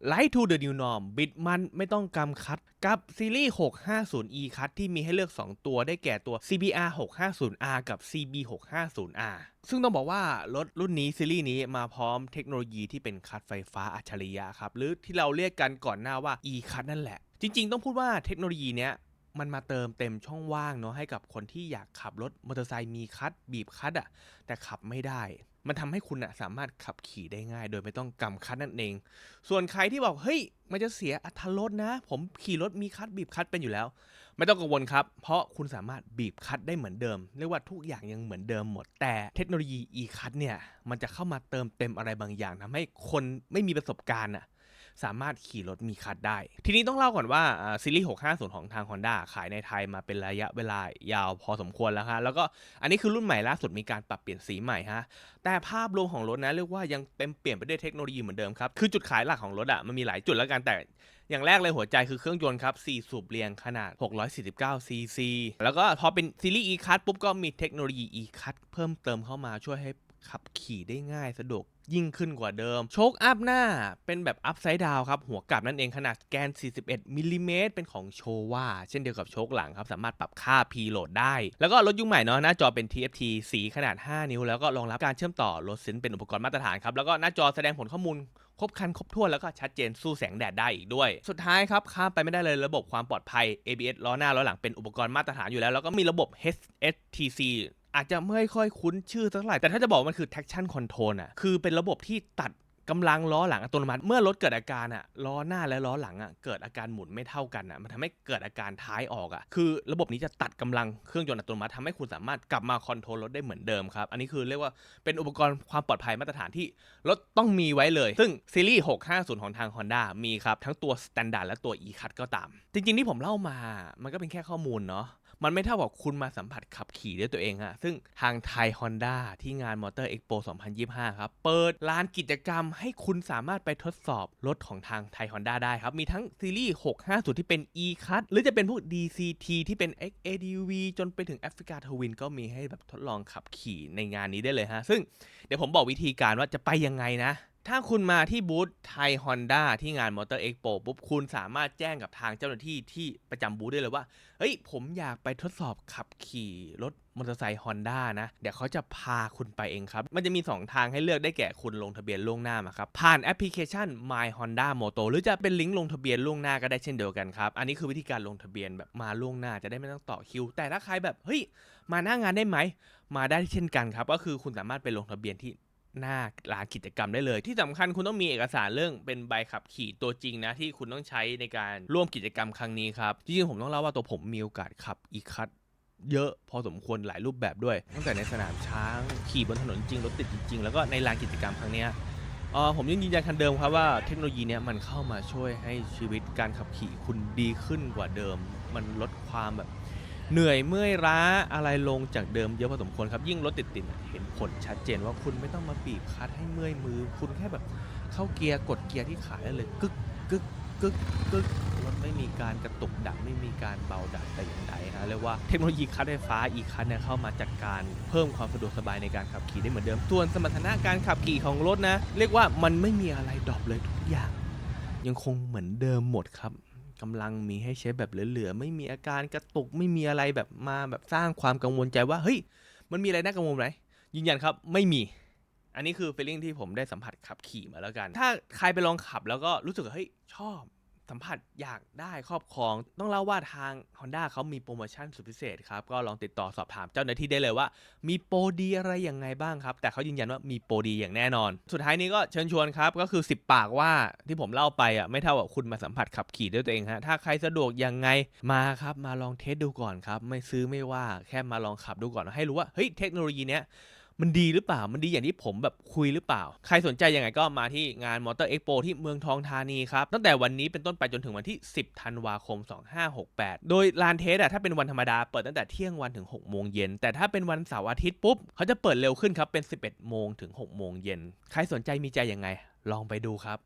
Light to the New Norm บิดมันไม่ต้องกำคัดกับซีรีส์ 650e คัดที่มีให้เลือก 2 ตัวได้แก่ตัว CBR 650R กับ CB 650R ซึ่งต้องบอกว่ารถรุ่นนี้ซีรีส์นี้มาพร้อมเทคโนโลยีที่เป็นคัดไฟฟ้าอัจฉริยะครับ หรือที่เราเรียกกันก่อนหน้าว่า e คัดนั่นแหละ จริง ๆ ต้องพูดว่าเทคโนโลยีเนี้ยมันมาเติมเต็มช่องว่างเนาะให้กับคนที่อยากขับรถมอเตอร์ไซค์มีคัดบีบคัดอะแต่ขับไม่ได้ มันทำให้คุณอะสามารถขับขี่ได้ง่าย โดยไม่ต้องกำคัดนั่นเอง ส่วนใครที่บอกเฮ้ยมันจะเสียอัตรถนะ ผมขี่รถมีคัดบีบคัดเป็นอยู่แล้ว ไม่ต้องกังวลครับ เพราะคุณสามารถบีบคัดได้เหมือนเดิม เรียกว่าทุกอย่างยังเหมือนเดิมหมด แต่เทคโนโลยี e คัดเนี่ยมันจะเข้ามาเติมเต็มอะไรบางอย่างทำให้คนไม่มีประสบการณ์อะ สามารถขี่รถมีคัดได้ ทีนี้ต้องเล่าก่อนว่าซีรีส์ 650 ของทาง Honda ขายในไทยมาเป็นระยะเวลายาวพอสมควรแล้วฮะ แล้วก็อันนี้คือรุ่นใหม่ล่าสุดมีการปรับเปลี่ยนสีใหม่ฮะ แต่ภาพรวมของรถนะเรียกว่ายังเต็มเปลี่ยนไปด้วยเทคโนโลยีเหมือนเดิมครับ คือจุดขายหลักของรถอะมันมีหลายจุดแล้วกันแต่อย่างแรกเลยหัวใจคือเครื่องยนต์ครับ 4 สูบเรียงขนาด 649 ซีซี แล้วก็พอเป็นซีรีส์ e-cut ปุ๊บก็มีเทคโนโลยี e-cut เพิ่มเติมเข้ามาช่วยให้ ขับขี่ได้ง่ายสะดวกยิ่งขึ้นกว่าเดิม โชคอัพหน้าเป็นแบบอัพไซด์ดาวครับ หัวกลับนั่นเองขนาดแกน 41มิลลิเมตรเป็นของโชว่าเช่นเดียวกับโชคหลังครับ สามารถปรับค่า P โหลดได้ แล้วก็รถยุคใหม่เนาะหน้าจอเป็น TFT สีขนาด 5 นิ้ว แล้วก็รองรับการเชื่อมต่อรถเซนเป็นอุปกรณ์มาตรฐานครับ แล้วก็หน้าจอแสดงผลข้อมูลครบคันครบถ้วนแล้วก็ชัดเจนสู้แสงแดดได้อีกด้วย สุดท้ายครับข้ามไปไม่ได้เลยระบบความปลอดภัย ABS ล้อหน้าล้อหลังเป็นอุปกรณ์มาตรฐานอยู่แล้ว แล้วก็มีระบบ HSTC อาจจะไม่ค่อยคุ้นชื่อสักเท่าไหร่แต่ถ้าจะบอกมันคือ traction control อะคือเป็นระบบที่ตัด กำลังล้อหลังอัตโนมัติ เมื่อรถเกิดอาการอะล้อหน้าและล้อหลังอะเกิดอาการหมุนไม่เท่ากันอะมันทำให้เกิดอาการท้ายออกอะคือ ระบบนี้จะตัดกำลังเครื่องยนต์อัตโนมัติทำให้คุณสามารถกลับมาคอนโทรลรถได้เหมือนเดิมครับ อันนี้คือเรียกว่าเป็นอุปกรณ์ความปลอดภัยมาตรฐานที่รถต้องมีไว้เลย ซึ่งซีรีส์ 650 ของทาง Honda มีครับ ทั้งตัว Standard และตัว e-cut ก็ตาม จริงๆที่ผมเล่ามา มันก็เป็นแค่ข้อมูลเนาะมันไม่เท่ากับคุณมาสัมผัสขับขี่ด้วยตัวเองฮะซึ่งทางไทย Honda ที่งาน Motor Expo 2025 ครับ เปิดลานกิจกรรมให้คุณสามารถไปทดสอบรถของทางไทยฮอนด้าได้ครับ มีทั้งซีรีส์ 650 ที่เป็น e-cut หรือจะเป็นพวก DCT ที่เป็น XADV จนไปถึง Africa Twin ก็มีให้แบบทดลองขับขี่ในงานนี้ได้เลยฮะ ซึ่งเดี๋ยวผมบอกวิธีการว่าจะไปยังไงนะ ถ้าคุณมาที่บูธไทย Honda ที่งาน Motor Expo ปุ๊บคุณสามารถแจ้งกับทางเจ้าหน้าที่ที่ประจำบูธได้เลยว่า เฮ้ย ผมอยากไปทดสอบขับขี่รถมอเตอร์ไซค์ Honda นะ เดี๋ยวเขาจะพาคุณไปเองครับ มันจะมี 2 ทางให้เลือกได้แก่คุณลงทะเบียนล่วงหน้ามาครับ ผ่านแอปพลิเคชัน My Honda Moto หรือจะเป็นลิงก์ลงทะเบียนล่วงหน้าก็ได้เช่นเดียวกันครับ อันนี้คือวิธีการลงทะเบียนแบบมาล่วงหน้าจะได้ไม่ต้องต่อคิว แต่ถ้าใครแบบเฮ้ยมาหน้างานได้ไหมมาได้เช่นกันครับก็คือคุณสามารถไปลงทะเบียนที่ หน้าลานกิจกรรมได้เลย ที่สำคัญคุณต้องมีเอกสารเรื่องเป็นใบขับขี่ตัวจริงนะที่คุณต้องใช้ในการร่วมกิจกรรมครั้งนี้ครับจริงๆผมต้องเล่าว่าตัวผมมีโอกาสขับอีคัทเยอะพอสมควรหลายรูปแบบด้วย ตั้งแต่ในสนามช้างขี่บนถนนจริงรถติดจริง ๆ แล้วก็ในลานกิจกรรมครั้งนี้ออผมยังยืนยันคันเดิมครับว่าเทคโนโลยีเนี้ยมันเข้ามาช่วยให้ชีวิตการขับขี่คุณดีขึ้นกว่าเดิม มันลดความแบบ เหนื่อยเมื่อยล้าอะไรลงจากเดิมเยอะพอสมควรครับยิ่งรถติดๆอะเห็นผลชัดเจนว่าคุณไม่ต้องมาบีบคัดให้เมื่อยมือ คุณแค่แบบเข้าเกียร์กดเกียร์ที่ขาได้เลยกึกกึกกึกกึกรถไม่มีการกระตุกดับไม่มีการเบาดับแต่อย่างใดฮะเรียกว่าเทคโนโลยีคัดไฟฟ้าอีคันเนี่ยเข้ามาจัดการเพิ่มความสะดวกสบายในการขับขี่ได้เหมือนเดิมส่วนสมรรถนะการขับขี่ของรถนะ เรียกว่ามันไม่มีอะไรดรอปเลยทุกอย่าง ยังคงเหมือนเดิมหมดครับ กำลังมีให้ใช้แบบเหลือๆ ไม่มีอาการกระตุกไม่มีอะไรแบบมาแบบสร้างความกังวลใจว่าเฮ้ยมันมีอะไรน่ากังวลไหมยืนยันครับไม่มี อันนี้คือฟีลลิ่งที่ผมได้สัมผัสขับขี่มาแล้วกัน ถ้าใครไปลองขับแล้วก็รู้สึกว่าเฮ้ยชอบ สัมผัสอยากได้ครอบครอง ต้องเล่าว่าทาง Honda เขามีโปรโมชั่นสุดพิเศษครับ ก็ลองติดต่อสอบถามเจ้าหน้าที่ได้เลยว่า มีโปรดีอะไรยังไงบ้างครับ แต่เขายืนยันว่ามีโปรดีอย่างแน่นอน สุดท้ายนี้ก็เชิญชวนครับ ก็คือ 10 ปากว่าที่ผมเล่าไปอะไม่เท่ากับคุณมาสัมผัสขับขี่ด้วยตัวเองฮะถ้าใครสะดวกยังไงมาครับมาลองเทสดูก่อนครับไม่ซื้อไม่ว่าแค่มาลองขับดูก่อนให้รู้ว่าเฮ้ยเทคโนโลยีเนี้ย มันดีหรือเปล่า มันดีอย่างที่ผมแบบคุยหรือเปล่า ใครสนใจยังไงก็มาที่งานมอเตอร์เอ็กโปที่เมืองทองธานีครับ ตั้งแต่วันนี้เป็นต้นไปจนถึงวันที่ 10 ธันวาคม 2568 โดยลานเทสอะถ้าเป็นวันธรรมดาเปิดตั้งแต่เที่ยงวันถึง 6 โมงเย็น แต่ถ้าเป็นวันเสาร์อาทิตย์ปุ๊บ เขาจะเปิดเร็วขึ้นครับ เป็น 11 โมงถึง 6 โมงเย็น ใครสนใจมีใจยังไง ลองไปดูครับ